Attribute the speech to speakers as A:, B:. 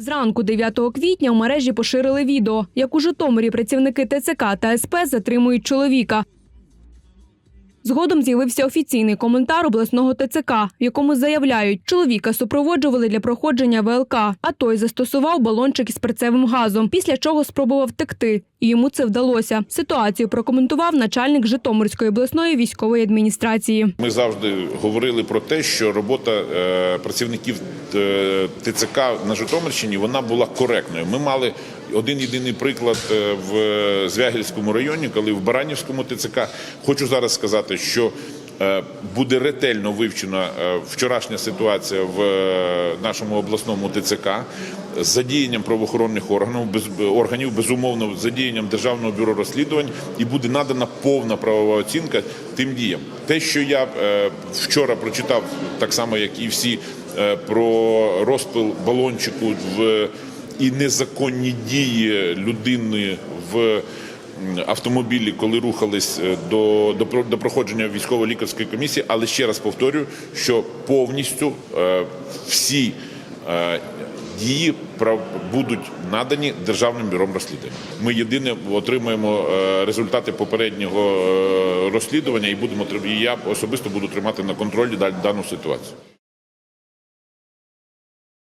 A: Зранку 9 квітня в мережі поширили відео, як у Житомирі працівники ТЦК та СП затримують чоловіка. Згодом з'явився офіційний коментар обласного ТЦК, в якому заявляють, чоловіка супроводжували для проходження ВЛК, а той застосував балончик із перцевим газом, після чого спробував втекти, йому це вдалося. Ситуацію прокоментував начальник Житомирської обласної військової адміністрації.
B: Ми завжди говорили про те, що робота е, працівників е, ТЦК на Житомирщині вона була коректною. Ми мали один єдиний приклад е, в Звягільському районі, коли в Баранівському ТЦК. Хочу зараз сказати, що буде ретельно вивчена е, вчорашня ситуація в е, нашому обласному ТЦК з задіянням правоохоронних органів, без органів, безумовно, з задіянням державного бюро розслідувань, і буде надана повна правова оцінка тим діям. Те, що я е, вчора прочитав, так само як і всі, е, про розпил балончику в і незаконні дії людини в автомобілі, коли рухались е, до, до, до проходження військово-лікарської комісії. Але ще раз повторюю, що повністю е, всі е, дії прав будуть надані державним бюром розслідувань. Ми єдине отримаємо результати попереднього розслідування і будемо і я особисто буду тримати на контролі дану ситуацію.